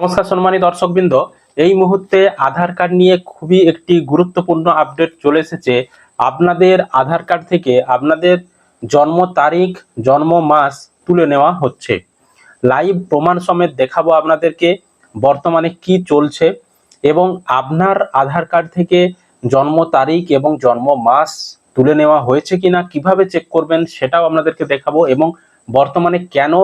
নমস্কার সম্মানী দর্শকবৃন্দ। এই মুহূর্তে আধার কার্ড নিয়ে খুবই একটি গুরুত্বপূর্ণ আপডেট চলে এসেছে। আপনাদের আধার কার্ড থেকে আপনাদের জন্ম তারিখ, জন্ম মাস তুলে নেওয়া হচ্ছে। লাইভ প্রমাণ সমেত দেখাবো আপনাদেরকে, বর্তমানে কি চলছে এবং আপনার আধার কার্ড থেকে জন্ম তারিখ এবং জন্ম মাস তুলে নেওয়া হয়েছে কিনা, কীভাবে চেক করবেন সেটাও আপনাদেরকে দেখাবো এবং বর্তমানে কেন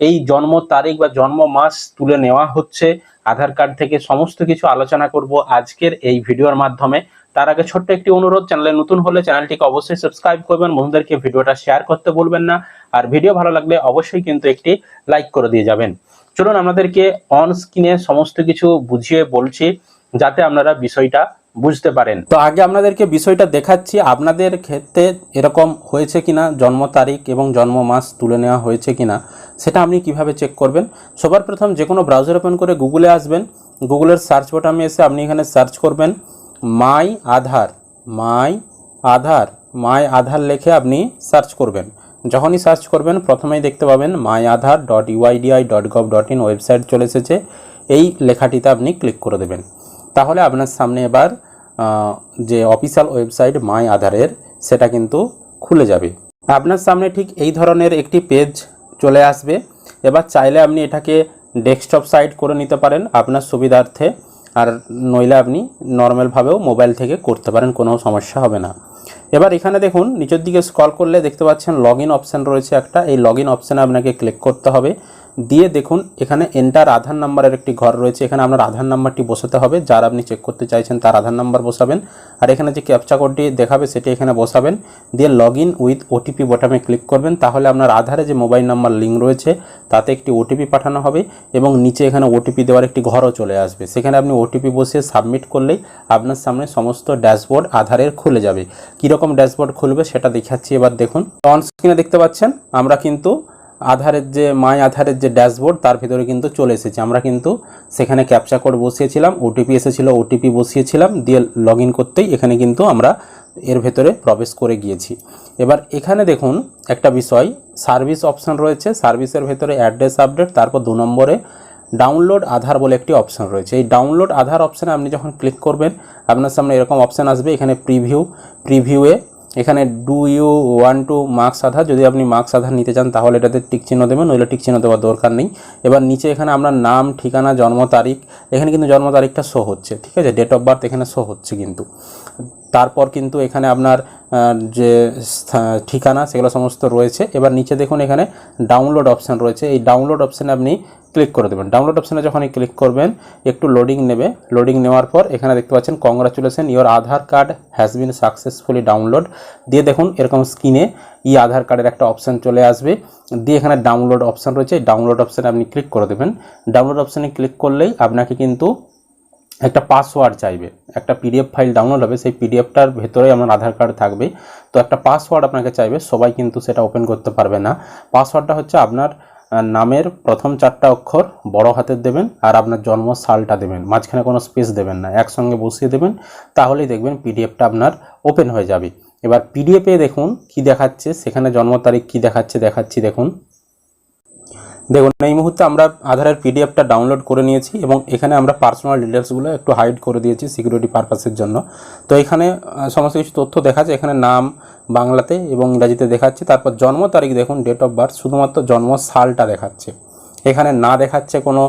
এই জন্ম তারিখ বা জন্ম মাস তুলে নেওয়া হচ্ছে। আধার কার্ড থেকে সমস্ত কিছু আলোচনা করব আজকের এই ভিডিওর মাধ্যমে। তার আগে ছোট্ট একটি অনুরোধ, চ্যানেলে নতুন হলে চ্যানেলটিকে অবশ্যই সাবস্ক্রাইব করবেন, বন্ধুদেরকে ভিডিওটা শেয়ার করতে বলবেন না। আর ভিডিও ভালো লাগলে অবশ্যই কিন্তু একটি লাইক করে দিয়ে যাবেন। চলুন, আপনাদেরকে অন স্ক্রিনে সমস্ত কিছু বুঝিয়ে বলছি, যাতে আপনারা বিষয়টা বুঝতে পারেন। তো আগে আপনাদেরকে বিষয়টা দেখাচ্ছি, আপনাদের ক্ষেত্রে এরকম হয়েছে কিনা, জন্ম তারিখ এবং জন্ম মাস তুলে নেওয়া হয়েছে কিনা, সেটা আপনি কীভাবে চেক করবেন? সবার প্রথম যে কোনো ব্রাউজার ওপেন করে গুগলে আসবেন। গুগলের সার্চ বটামে এসে আপনি এখানে সার্চ করবেন মাই আধার মাই আধার মাই আধার লেখে আপনি সার্চ করবেন। যখনই সার্চ করবেন, প্রথমেই দেখতে পাবেন my Aadhaar dot UIDAI dot gov dot in website চলে এসেছে। এই লেখাটিতে আপনি ক্লিক করে দেবেন। তাহলে আপনার সামনে এবার যে অফিসিয়াল ওয়েবসাইট মাই আধারের সেটা কিন্তু খুলে যাবে। আপনার সামনে ঠিক এই ধরনের একটি পেজ চলে আসবে। এবার চাইলে আপনি এটাকে ডেস্কটপ সাইট করে নিতে পারেন আপনার সুবিধার্থে। আর নইলে আপনি নর্মালভাবেও মোবাইল থেকে করতে পারেন, কোনো সমস্যা হবে না। এবার এখানে দেখুন, নিচের দিকে স্ক্রল করলে দেখতে পাচ্ছেন লগ ইন অপশান রয়েছে একটা। এই লগ ইন অপশানে আপনাকে ক্লিক করতে হবে। দিয়ে দেখুন, এখানে এন্টার আধার নাম্বারের একটি ঘর রয়েছে। এখানে আপনার আধার নাম্বারটি বসাতে হবে। যার আপনি চেক করতে চাইছেন, তার আধার নাম্বার বসাবেন। আর এখানে যে ক্যাপচা কোডটি দেখাবে, সেটি এখানে বসাবেন। দিয়ে লগ ইন উইথ ওটিপি বটামে ক্লিক করবেন। তাহলে আপনার আধারে যে মোবাইল নাম্বার লিঙ্ক রয়েছে, তাতে একটি ওটিপি পাঠানো হবে এবং নিচে এখানে ওটিপি দেওয়ার একটি ঘরও চলে আসবে। সেখানে আপনি ওটিপি বসিয়ে সাবমিট করলেই আপনার সামনে সমস্ত ড্যাশবোর্ড আধারের খুলে যাবে। কীরকম ড্যাশবোর্ড খুলবে, সেটা দেখাচ্ছি। এবার দেখুন অন স্ক্রিনে দেখতে পাচ্ছেন? আমরা কিন্তু আধারের যে, মাই আধারের যে ড্যাশবোর্ড, তার ভিতরে কিন্তু চলে এসেছে। আমরা কিন্তু সেখানে ক্যাপচা কোড বসিয়েছিলাম ওটিপি এসেছিল ওটিপি বসিয়েছিলাম, দিয়ে লগ করতেই এখানে কিন্তু আমরা এর ভেতরে প্রবেশ করে গিয়েছি। এবার এখানে দেখুন একটা বিষয় সার্ভিস অপশান রয়েছে সার্ভিসের ভেতরে অ্যাড্রেস আপডেট তারপর দু নম্বরে ডাউনলোড আধার বলে একটি অপশান রয়েছে। এই ডাউনলোড আধার অপশানে আপনি যখন ক্লিক করবেন, আপনার সামনে এরকম অপশান আসবে, এখানে প্রিভিউ প্রিভিউয়ে এখানে do you want to mask Aadhaar, যদি আপনি মার্কস আধার নিতে চান, তাহলে এটাতে টিকচিহ্ন দেবেন, নইলে টিকচিহ্ন দেওয়ার দরকার নেই। এবার নিচে এখানে আমরা নাম, ঠিকানা, জন্ম তারিখ, এখানে কিন্তু জন্ম তারিখটা শো হচ্ছে, ঠিক আছে? ডেট অফ বার্থ এখানে শো হচ্ছে কিন্তু। তারপর কিন্তু এখানে আপনার যে ঠিকানা সেগুলো সমস্ত রয়েছে। এবার নিচে দেখুন এখানে ডাউনলোড অপশান রয়েছে। এই ডাউনলোড অপশানে আপনি ক্লিক করে দেবেন। ডাউনলোড অপশানে যখনই ক্লিক করবেন, একটু লোডিং নেবে। লোডিং নেওয়ার পর এখানে দেখতে পাচ্ছেন congratulation your Aadhaar card has been successfully download দিয়ে দেখুন এরকম স্ক্রিনে ই আধার কার্ডের একটা অপশান চলে আসবে। দিয়ে এখানে ডাউনলোড অপশান রয়েছে। ডাউনলোড অপশানে আপনি ক্লিক করে দেবেন। ডাউনলোড অপশানে ক্লিক করলেই আপনাকে কিন্তু একটা পাসওয়ার্ড চাইবে, একটা পিডিএফ ফাইল ডাউনলোড হবে, সেই পিডিএফটার ভেতরে আমার আধার কার্ড থাকবে। তো একটা পাসওয়ার্ড আপনাকে চাইবে, সবাই কিন্তু সেটা ওপেন করতে পারবে না। পাসওয়ার্ডটা হচ্ছে আপনার নামের প্রথম চারটা অক্ষর বড় হাতের দেবেন আর আপনার জন্ম সালটা দেবেন। মাঝখানে কোনো স্পেস দেবেন না, একসঙ্গে বসিয়ে দেবেন, তাহলেই দেখবেন পিডিএফটা আপনার ওপেন হয়ে যাবে। এবার পিডিএফে দেখুন কি দেখাচ্ছে, সেখানে জন্ম তারিখ কি দেখাচ্ছে, দেখাচ্ছি দেখুন। দেখুন, এই মুহূর্তে আমরা আধারের পিডিএফটা ডাউনলোড করে নিয়েছি এবং এখানে আমরা পার্সোনাল ডিটেলসগুলো একটু হাইড করে দিয়েছি সিকিউরিটি পারপাসের জন্য। তো এখানে সমস্ত কিছু তথ্য দেখাচ্ছে, এখানে নাম, বাংলাতে এবং ইংরাজিতে দেখাচ্ছে। তারপর জন্ম তারিখ দেখুন ডেট অফ বার্থ শুধুমাত্র জন্ম সালটা দেখাচ্ছে। এখানে না দেখাচ্ছে কোনো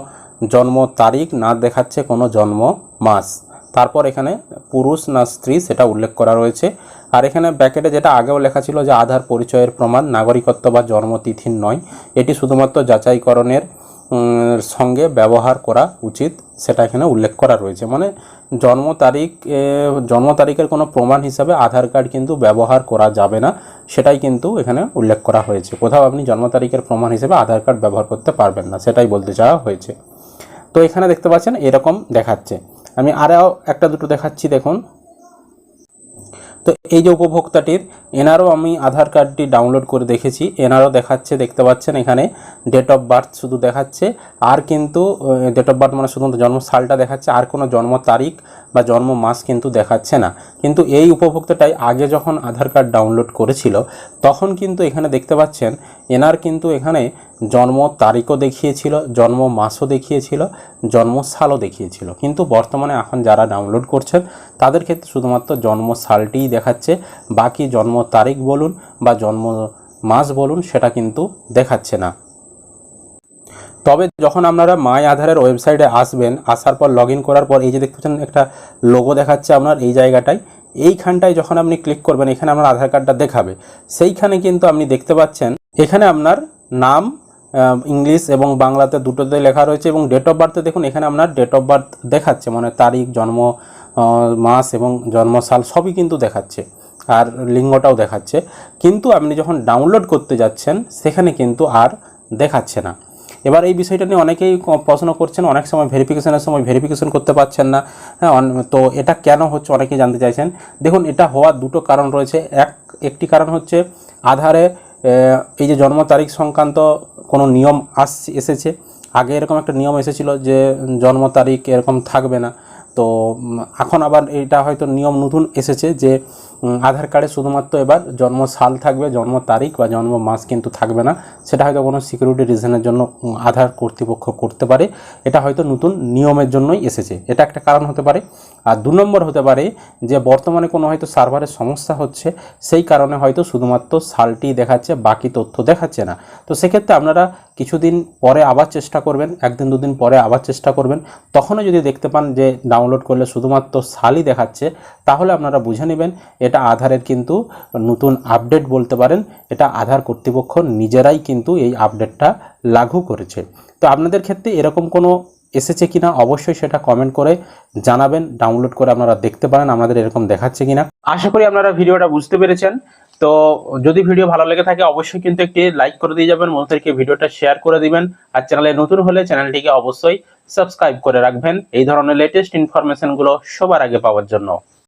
জন্ম তারিখ, না দেখাচ্ছে কোনো জন্ম মাস। তারপর এখানে পুরুষ না স্ত্রী সেটা উল্লেখ করা রয়েছে। আর এখানে ব্যাকেটে যেটা আগেও লেখা ছিল যে আধার পরিচয়ের প্রমাণ, নাগরিকত্ব বা জন্মতিথির নয়, এটি শুধুমাত্র যাচাইকরণের সঙ্গে ব্যবহার করা উচিত, সেটা এখানে উল্লেখ করা রয়েছে। মানে জন্ম তারিখ জন্ম তারিখের কোনো প্রমাণ হিসাবে আধার কার্ড কিন্তু ব্যবহার করা যাবে না, সেটাই কিন্তু এখানে উল্লেখ করা হয়েছে। কোথাও আপনি জন্ম তারিখের প্রমাণ হিসেবে আধার কার্ড ব্যবহার করতে পারবেন না, সেটাই বলতে চাওয়া হয়েছে। তো এখানে দেখতে পাচ্ছেন এরকম দেখাচ্ছে। আমি আরও একটা দুটো দেখাচ্ছি, দেখুন। তো এই যে উপভোক্তাটির, এনারও আমি আধার কার্ডটি ডাউনলোড করে দেখেছি, এনারও দেখাচ্ছে, দেখতে পাচ্ছেন এখানে ডেট অফ বার্থ শুধু দেখাচ্ছে, আর কিন্তু ডেট অফ বার্থ মানে শুধুমাত্র জন্ম সালটা দেখাচ্ছে, আর কোনো জন্ম তারিখ বা জন্ম মাস কিন্তু দেখাচ্ছে না। কিন্তু এই উপভোক্তাটাই আগে যখন আধার কার্ড ডাউনলোড করেছিল, তখন কিন্তু এখানে দেখতে পাচ্ছেন, এনার কিন্তু এখানে জন্ম তারিখও দেখিয়েছিল, জন্ম মাসও দেখিয়েছিল, জন্ম সালও দেখিয়েছিল। কিন্তু বর্তমানে এখন যারা ডাউনলোড করছেন, তাদের ক্ষেত্রে শুধুমাত্র জন্ম সালটিই দেখাচ্ছে, বাকি জন্ম তারিখ বলুন বা জন্ম মাস বলুন, সেটা কিন্তু দেখাচ্ছে না। তবে যখন আপনারা মাই আধারের ওয়েবসাইটে আসবেন, আসার পর লগ করার পর এই যে দেখতে পাচ্ছেন একটা লোগো দেখাচ্ছে আপনার এই জায়গাটায়, এইখানটায় যখন আপনি ক্লিক করবেন, এখানে আপনার আধার কার্ডটা দেখাবে। সেইখানে কিন্তু আপনি দেখতে পাচ্ছেন, এখানে আপনার নাম ইংলিশ এবং বাংলাতে দুটোতে লেখা রয়েছে এবং ডেট অফ বার্থে দেখুন, এখানে আপনার ডেট অফ বার্থ দেখাচ্ছে মানে তারিখ, জন্ম মাস এবং জন্মসাল সবই কিন্তু দেখাচ্ছে আর লিঙ্গটাও দেখাচ্ছে। কিন্তু আপনি যখন ডাউনলোড করতে যাচ্ছেন, সেখানে কিন্তু আর দেখাচ্ছে না। এবার এই বিষয়টা নিয়ে অনেকেই প্রশ্ন করছেন, অনেক সময় ভেরিফিকেশনের সময় ভেরিফিকেশন করতে পারছেন না। হ্যাঁ তো এটা কেন হচ্ছে অনেকেই জানতে চাইছেন। দেখুন, এটা হওয়ার দুটো কারণ রয়েছে। এক, একটি কারণ হচ্ছে আধারে এই যে জন্ম তারিখ সংক্রান্ত কোনো নিয়ম আস এসেছে। আগে এরকম একটা নিয়ম এসেছিল যে জন্ম তারিখ এরকম থাকবে না। তো এখন আবার এটা হয়তো নিয়ম নতুন এসেছে যে আধার কার্ডে শুধুমাত্র এবার জন্ম সাল থাকবে, জন্ম তারিখ বা জন্ম মাস কিন্তু থাকবে না। সেটা হয়তো কোনো সিকিউরিটি রিজনের জন্য আধার কর্তৃপক্ষ করতে পারে। এটা হয়তো নতুন নিয়মের জন্যই এসেছে। এটা একটা কারণ হতে পারে। আর দু নম্বর হতে পারে যে, বর্তমানে কোনো হয়তো সার্ভারের সমস্যা হচ্ছে, সেই কারণে হয়তো শুধুমাত্র সালটি দেখাচ্ছে, বাকি তথ্য দেখাচ্ছে না। তো সেক্ষেত্রে আপনারা কিছুদিন পরে আবার চেষ্টা করবেন, একদিন, দুদিন পরে আবার চেষ্টা করবেন। তখনও যদি দেখতে পান যে ডাউনলোড করলে শুধুমাত্র সালই দেখাচ্ছে, তাহলে আপনারা বুঝে নেবেন এটা আধারের কিন্তু নতুন আপডেট বলতে পারেন, এটা আধার কর্তৃপক্ষ নিজেরাই কিন্তু এই আপডেটটা লাগু করেছে। তো আপনাদের ক্ষেত্রে এরকম কোনো এসেছে কিনা অবশ্যই সেটা কমেন্ট করে জানাবেন ডাউনলোড করে আপনারা দেখতে পারেন আমাদের এরকম দেখাচ্ছে কিনা। আশা করি আপনারা ভিডিওটা বুঝতে পেরেছেন। তো যদি ভিডিও ভালো লেগে থাকে অবশ্যই কিন্তু একটি লাইক করে দিয়ে যাবেন বন্ধুদেরকে ভিডিওটা শেয়ার করে দিবেন। আর চ্যানেলে নতুন হলে চ্যানেলটিকে অবশ্যই সাবস্ক্রাইব করে রাখবেন। এই ধরনের লেটেস্ট ইনফরমেশনগুলো সবার আগে পাওয়ার জন্য।